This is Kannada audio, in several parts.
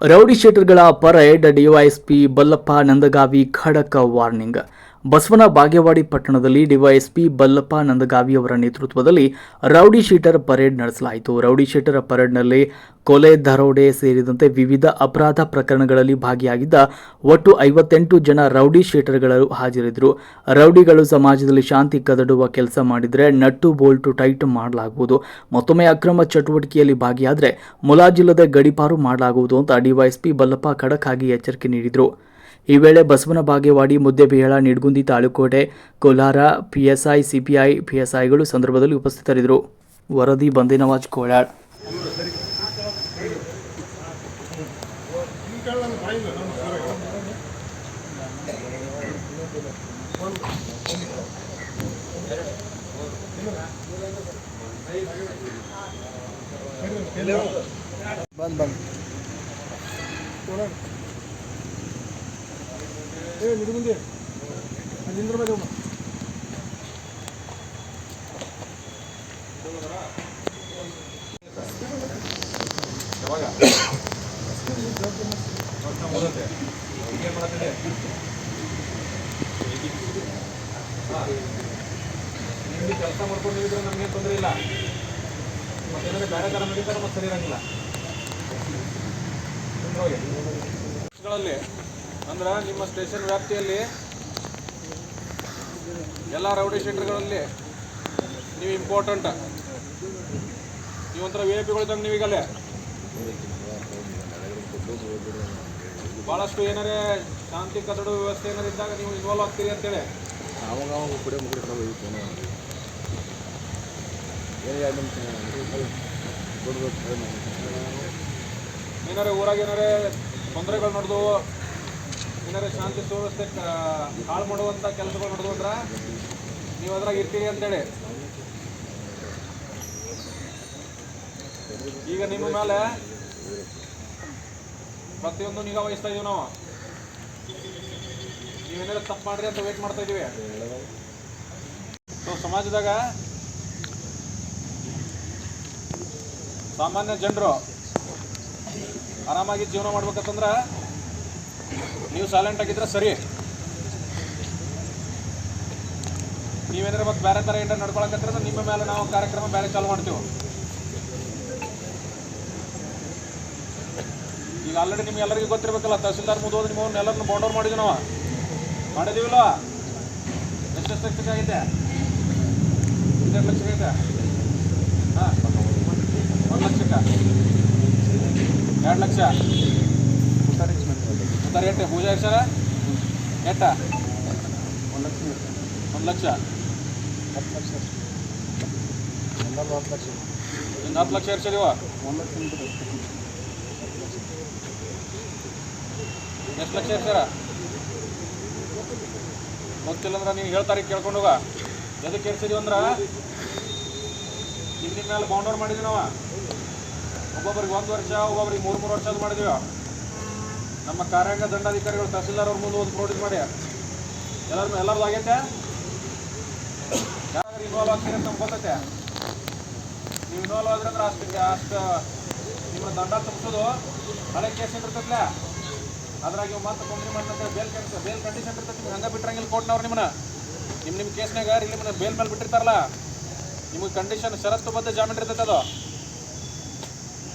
ರೌಡಿ ಶೀಟರ್ಗಳ ಪರೇಡ್ ಡಿವೈಎಸ್ಪಿ ಬಲ್ಲಪ್ಪ ನಂದಗಾವಿ ಖಡಕ್ ವಾರ್ನಿಂಗ್ ಬಸವನ ಬಾಗೇವಾಡಿ ಪಟ್ಟಣದಲ್ಲಿ ಡಿವೈಎಸ್ಪಿ ಬಲ್ಲಪ್ಪ ನಂದಗಾವಿ ಅವರ ನೇತೃತ್ವದಲ್ಲಿ ರೌಡಿ ಶೀಟರ್ ಪರೇಡ್ ನಡೆಸಲಾಯಿತು. ರೌಡಿ ಶೀಟರ್ ಪರೇಡ್ನಲ್ಲಿ ಕೊಲೆ, ದರೋಡೆ ಸೇರಿದಂತೆ ವಿವಿಧ ಅಪರಾಧ ಪ್ರಕರಣಗಳಲ್ಲಿ ಭಾಗಿಯಾಗಿದ್ದ ಒಟ್ಟು ಐವತ್ತೆಂಟು ಜನ ರೌಡಿ ಶೀಟರ್ಗಳು ಹಾಜರಿದ್ದರು. ರೌಡಿಗಳು ಸಮಾಜದಲ್ಲಿ ಶಾಂತಿ ಕದಡುವ ಕೆಲಸ ಮಾಡಿದರೆ ನಟ್ಟು ಬೋಲ್ಟು ಟೈಟ್ ಮಾಡಲಾಗುವುದು. ಮತ್ತೊಮ್ಮೆ ಅಕ್ರಮ ಚಟುವಟಿಕೆಯಲ್ಲಿ ಭಾಗಿಯಾದರೆ ಮುಲಾಜಿಲ್ಲದೆ ಗಡಿಪಾರು ಮಾಡಲಾಗುವುದು ಅಂತ ಡಿವೈಎಸ್ಪಿ ಬಲ್ಲಪ್ಪ ಖಡಕ್ ಆಗಿ ಎಚ್ಚರಿಕೆ ನೀಡಿದರು. ಈ ವೇಳೆ ಬಸವನ ಬಾಗೇವಾಡಿ ಮುದ್ದೆಬಿಹಳ ನಿಡ್ಗುಂದಿ ತಾಳುಕೋಟೆ ಕೋಲಾರ, ಪಿಎಸ್ಐ, ಸಿಪಿಐ, ಪಿಎಸ್ಐಗಳು ಸಂದರ್ಭದಲ್ಲಿ ಉಪಸ್ಥಿತರಿದ್ದರು. ವರದಿ, ಬಂದೇನವಾಜ್ ಕೋಳಾಳ್ ಬಂದ್ ಬಂದ್. ಏ ನಿಡ್ಗುಂದಿ ನಿಂದ್ರ ಮೇಲೆ ಹೋಗು. ನಿಮ್ಗೆ ಕೆಲಸ ಮಾಡ್ಕೊಂಡಿದ್ರೆ ನಮಗೆ ತೊಂದರೆ ಇಲ್ಲ ಮತ್ತೇನಾದ್ರೆ ಬೇರೆ ಥರ ನಡೀತಾರೆ ಮತ್ತೆ ಸರಿ ಇರಂಗಿಲ್ಲ ಗಳಲ್ಲಿ ಅಂದ್ರೆ ನಿಮ್ಮ ಸ್ಟೇಷನ್ ವ್ಯಾಪ್ತಿಯಲ್ಲಿ ಎಲ್ಲ ರೌಡಿ ಶೀಟರ್ಗಳಲ್ಲಿ ನೀವು ಇಂಪಾರ್ಟೆಂಟ್ ನೀವೊಂಥರ ವಿ ಐ ಪಿಗಳಿದ್ದಂಗೆ ನೀವೀಗಲ್ಲೇ ಭಾಳಷ್ಟು ಏನಾರೇ ಶಾಂತಿ ಕದಡು ವ್ಯವಸ್ಥೆ ಏನಾರು ಇದ್ದಾಗ ನೀವು ಇನ್ವಾಲ್ವ್ ಆಗ್ತೀರಿ ಅಂತೇಳಿ. ಅವಾಗ ಏನಾರೇ ಊರಾಗ ಏನಾರೇ ತೊಂದರೆಗಳು ನಡೆದು ಏನಾರೇ ಶಾಂತಿ ಸುವ್ಯವಸ್ಥೆ ಹಾಳು ಮಾಡುವಂಥ ಕೆಲಸಗಳು ನಡೆದು ಅಂದ್ರೆ ನೀವು ಅದ್ರಾಗ ಇರ್ತೀರಿ ಅಂತೇಳಿ. ಈಗ ನಿಮ್ಮ ಮೇಲೆ ಪ್ರತಿಯೊಂದು ನಿಗಾ ವಹಿಸ್ತಾ ಇದೀವಿ ನಾವು. ನೀವೇನಾದ್ರು ತಪ್ಪು ಮಾಡ್ರಿ ಅಂತ ವೇಟ್ ಮಾಡ್ತಾ ಇದೀವಿ. ಸೊ ಸಮಾಜದಾಗ ಸಾಮಾನ್ಯ ಜನರು ಆರಾಮಾಗಿ ಜೀವನ ಮಾಡ್ಬೇಕಂತಂದ್ರೆ ನೀವು ಸೈಲೆಂಟ್ ಆಗಿದ್ರೆ ಸರಿ. ನೀವೇನಾದ್ರೆ ಮತ್ತೆ ಬೇರೆ ತರ ಏನಾರ ನಡ್ಕೊಳಕತ್ತಿದ್ರೆ ನಿಮ್ಮ ಮೇಲೆ ನಾವು ಕಾರ್ಯಕ್ರಮ ಬೇರೆ ಚಾಲು ಮಾಡ್ತೀವಿ. ಈಗ ಆಲ್ರೆಡಿ ನಿಮ್ಗೆ ಎಲ್ಲರಿಗೂ ಗೊತ್ತಿರ್ಬೇಕಲ್ಲ, ತಹಸೀಲ್ದಾರ್ ಮುದೋದು ನಿಮ್ಮ ಎಲ್ಲರನ್ನು ಬೌಂಡರ್ ಮಾಡಿದ್ವಿ ನಾವು. ಮಾಡಿದೀವಿಲ್ಲ? ಎಷ್ಟೆಷ್ಟು ಲಕ್ಷಕ್ಕೆ ಆಗೈತೆ? ಇದೆರಡು ಲಕ್ಷಕ್ಕೆ ಐತೆ ಹಾಂ, ಒಂದು ಲಕ್ಷಕ್ಕ? ಎರಡು ಲಕ್ಷ? ಸರ್ ಎಟ್ಟೆ ಪೂಜೆ ಸರ ಎಟ್ಟ ಒಂದು ಲಕ್ಷ. ಒಂದು ಲಕ್ಷ? ಹತ್ತು ಲಕ್ಷ ಎಲ್ಲರೂ ಹತ್ತು ಲಕ್ಷ ಇನ್ನು ಹತ್ತು ಲಕ್ಷ ಒಂದು ಲಕ್ಷ. ಎಷ್ಟು ಲಕ್ಷ ಗೊತ್ತಿಲ್ಲ ಅಂದ್ರೆ ನೀನು ಹೇಳ್ತಾರೆ ಕೇಳ್ಕೊಂಡು ಹೋಗ. ಎದಕ್ಕೆ ಎರ್ಸಿದೀವಿ ಅಂದ್ರೆ? ನಿಮ್ಮ ಮೇಲೆ ಬೌಂಡರ್ ಮಾಡಿದ್ವಿ ನಾವು ಒಬ್ಬೊಬ್ರಿಗೆ ಒಂದು ವರ್ಷ ಒಬ್ಬೊಬ್ರಿಗೆ ಮೂರು ಮೂರು ವರ್ಷ ಅದು ಮಾಡಿದೀವಿ. ನಮ್ಮ ಕಾರ್ಯಾಂಗ ದಂಡಾಧಿಕಾರಿಗಳು ತಹಸೀಲ್ದಾರ್ ಅವ್ರ ಮುಂದೆ ಒಂದು ನೋಟಿಸ್ ಮಾಡಿ. ಎಲ್ಲರೂ ಎಲ್ಲರದು ಆಗೈತೆ? ಯಾರಾದ್ರೂ ಇನ್ವಾಲ್ವ್ ಆಗ್ತೀರಿ ಅಂತ ಗೊತ್ತೈತೆ. ನೀವು ಇನ್ವಾಲ್ವ್ ಆದ್ರೆ ಅಂದ್ರೆ ಅಷ್ಟು ಅಷ್ಟು ನಿಮ್ಮ ದಂಡ ತುಂಬಿಸೋದು ಹಳೆ ಕೇಸ್ ಇರ್ತೈತೆ ಅದ್ರಾಗ ಇವ್ ಮತ್ತೆ ಕಂಪ್ನಿ ಮಾಡ್ತಂತೆ, ಬೇಲ್ ಕಂಡ ಬೇಲ್ ಕಂಡೀಷನ್ ಇರ್ತೈತಿ. ಹಂಗೆ ಬಿಟ್ರಂಗಿಲ್ಲ ಕೋರ್ಟ್ನವ್ರು ನಿಮ್ಮನ್ನ. ನಿಮ್ಮ ನಿಮ್ಮ ಕೇಸ್ನಾಗ ನಿಮ್ಮನ್ನ ಬೇಲ್ ಮೇಲೆ ಬಿಟ್ಟಿರ್ತಾರಲ್ಲ. ನಿಮಗೆ ಕಂಡೀಷನ್ ಷರತ್ತು ಬದ್ಧ ಜಾಮೀನು ಇರ್ತೈತೆ ಅದು.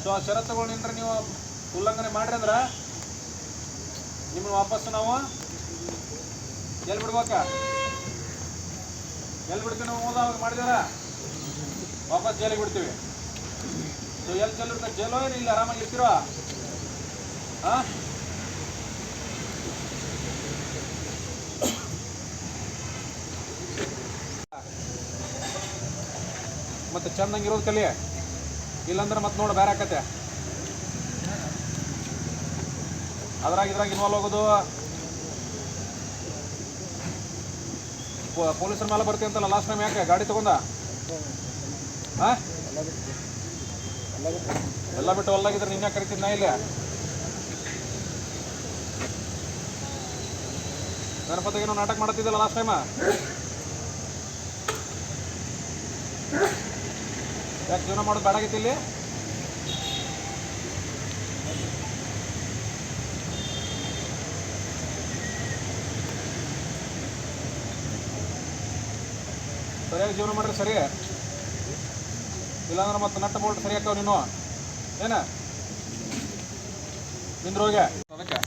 ಸೊ ಆ ಷರತ್ತುಗಳನ್ನೇನ್ರ ನೀವು ಉಲ್ಲಂಘನೆ ಮಾಡ್ರಿ ಅಂದ್ರೆ ನಿಮ್ಮನ್ನ ವಾಪಸ್ಸು ನಾವು ಎಲ್ಲಿ ಬಿಡ್ಬೇಕ? ಎಲ್ಲಿ ಬಿಡ್ತೀವಿ ನಾವು ಹೋದ ಅವಾಗ ಮಾಡಿದಾರ? ವಾಪಸ್ ಜೈಲಿಗೆ ಬಿಡ್ತೀವಿ. ಸೊ ಎಲ್ಲಿ ಇರ್ತದೆ ಜೈಲೋ ಏನು ಇಲ್ಲಿ ಆರಾಮಾಗಿ ಇರ್ತೀರೋ? ಹಾಂ ಮತ್ತೆ ಚಂದಂಗೆ ಇರೋದು ಕಲಿ. ಇಲ್ಲಾಂದ್ರೆ ಮತ್ತೆ ನೋಡು, ಬೇರೆ ಆಕತ್ತೆ. ಅದ್ರಾಗ ಇದ್ರಾಗ ಇನ್ವಾಲ್ವ್ ಆಗೋದು. ಪೊಲೀಸರ ಮೇಲೆ ಬರ್ತೀವಿ ಅಂತಲ್ಲ ಲಾಸ್ಟ್ ಟೈಮ್ ಯಾಕೆ? ಗಾಡಿ ತಗೊಂಡ? ಹಾ? ಎಲ್ಲ ಬಿಟ್ಟು ಹೊಲ್ದಾಗಿದ್ರೆ ನಿನ್ನೆ ಕರಿತಿದ್ ನಾ ಇಲ್ಲ? ಏನೋ ನಾಟಕ ಮಾಡತ್ತಿದ್ದಲ್ಲ ಲಾಸ್ಟ್ ಟೈಮ ಯಾಕೆ ಜೀವನ ಮಾಡೋದು ಬೇಡಾಗಿತ್ತು ಇಲ್ಲಿ? ಸರಿಯಾಗಿ ಜೀವನ ಮಾಡ್ರಿ ಸರಿ. ಇಲ್ಲಾಂದ್ರೆ ಮತ್ತೆ ನಟ್ಟ ಬೋಲ್ಟ್ ಸರಿ ಹಾಕವ್ ನೀನು. ಏನ? ನಿಂದ್ರೋಗೆ ಅದಕ್ಕೆ.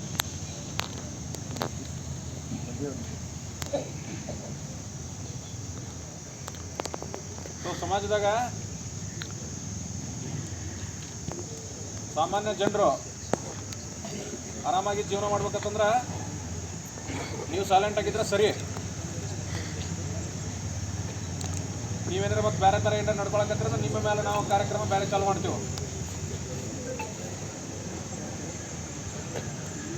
ಸೊ, ಸಮಾಜದಾಗ ಸಾಮಾನ್ಯ ಜನರು ಆರಾಮಾಗಿ ಜೀವನ ಮಾಡ್ಬೇಕಂತಂದ್ರ ನೀವು ಸೈಲೆಂಟ್ ಆಗಿದ್ರೆ ಸರಿ. ನೀವೇನಾದ್ರೆ ಮತ್ತೆ ಬೇರೆ ಥರ ಏನಾರ ನಡ್ಕೊಳಕತ್ರ ನಿಮ್ಮ ಮೇಲೆ ನಾವು ಕಾರ್ಯಕ್ರಮ ಬೇರೆ ಚಾಲು ಮಾಡ್ತೀವಿ.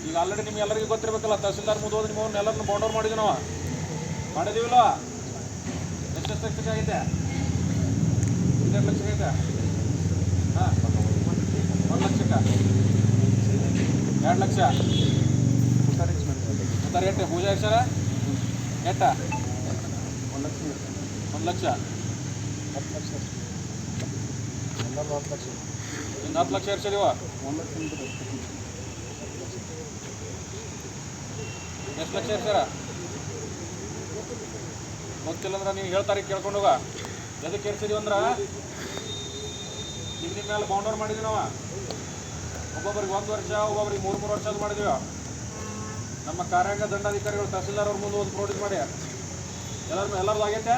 ಈಗ ಆಲ್ರೆಡಿ ನಿಮ್ಗೆ ಎಲ್ಲರಿಗೂ ಗೊತ್ತಿರ್ಬೇಕಲ್ಲ, ತಹಸೀಲ್ದಾರ್ ಮುದ್ದು ನಿಮ್ಮ ಎಲ್ಲರನ್ನು ಬೌಂಡರ್ ಮಾಡಿದ್ವಿ ನಾವು. ಮಾಡಿದೀವಿಲ್ಲ? ಎಷ್ಟೆಷ್ಟು ಲಕ್ಷಕ್ಕೆ ಆಗೈತೆ? ಎರಡು ಲಕ್ಷಕ್ಕೆ ಐತೆ ಹಾಂ, ಒಂದು ಲಕ್ಷಕ್ಕೆ? ಎರಡು ಲಕ್ಷ? ಮತ್ತೆ ಪೂಜೆ ಅಕ್ಷರ ಎಟ್ಟ? ಒಂದು ಲಕ್ಷ ಒಂದು ಲಕ್ಷ. ಹತ್ತು ಲಕ್ಷ ನಿಂತ್ರೆ ಎಷ್ಟು ಲಕ್ಷ ಇರ್ತೀರ ಗೊತ್ತಿಲ್ಲ ಅಂದ್ರೆ ನೀವು ಹೇಳ್ತಾರೆ ಕೇಳ್ಕೊಂಡು ಹೋಗ. ಎದಕ್ಕೆ ಇರ್ಸಿದೀವಿ ಅಂದ್ರೆ? ನಿಮ್ಮ ನಿಮ್ಮ ಮೇಲೆ ಬೌಂಡರ್ ಮಾಡಿದ್ವಿ ನಾವು ಒಬ್ಬೊಬ್ರಿಗೆ ಒಂದು ವರ್ಷ, ಒಬ್ಬೊಬ್ರಿಗೆ ಮೂರು ಮೂರು ವರ್ಷ ಅದು ಮಾಡಿದ್ವಿ. ನಮ್ಮ ಕಾರ್ಯಾಂಗ ದಂಡಾಧಿಕಾರಿಗಳು ತಹಸೀಲ್ದಾರ್ ಅವ್ರ ಮುಂದೆ ಒಂದು ನೋಟಿಸ್ ಮಾಡಿ ಎಲ್ಲರೂ ಎಲ್ಲರದ್ದು ಆಗೈತೆ?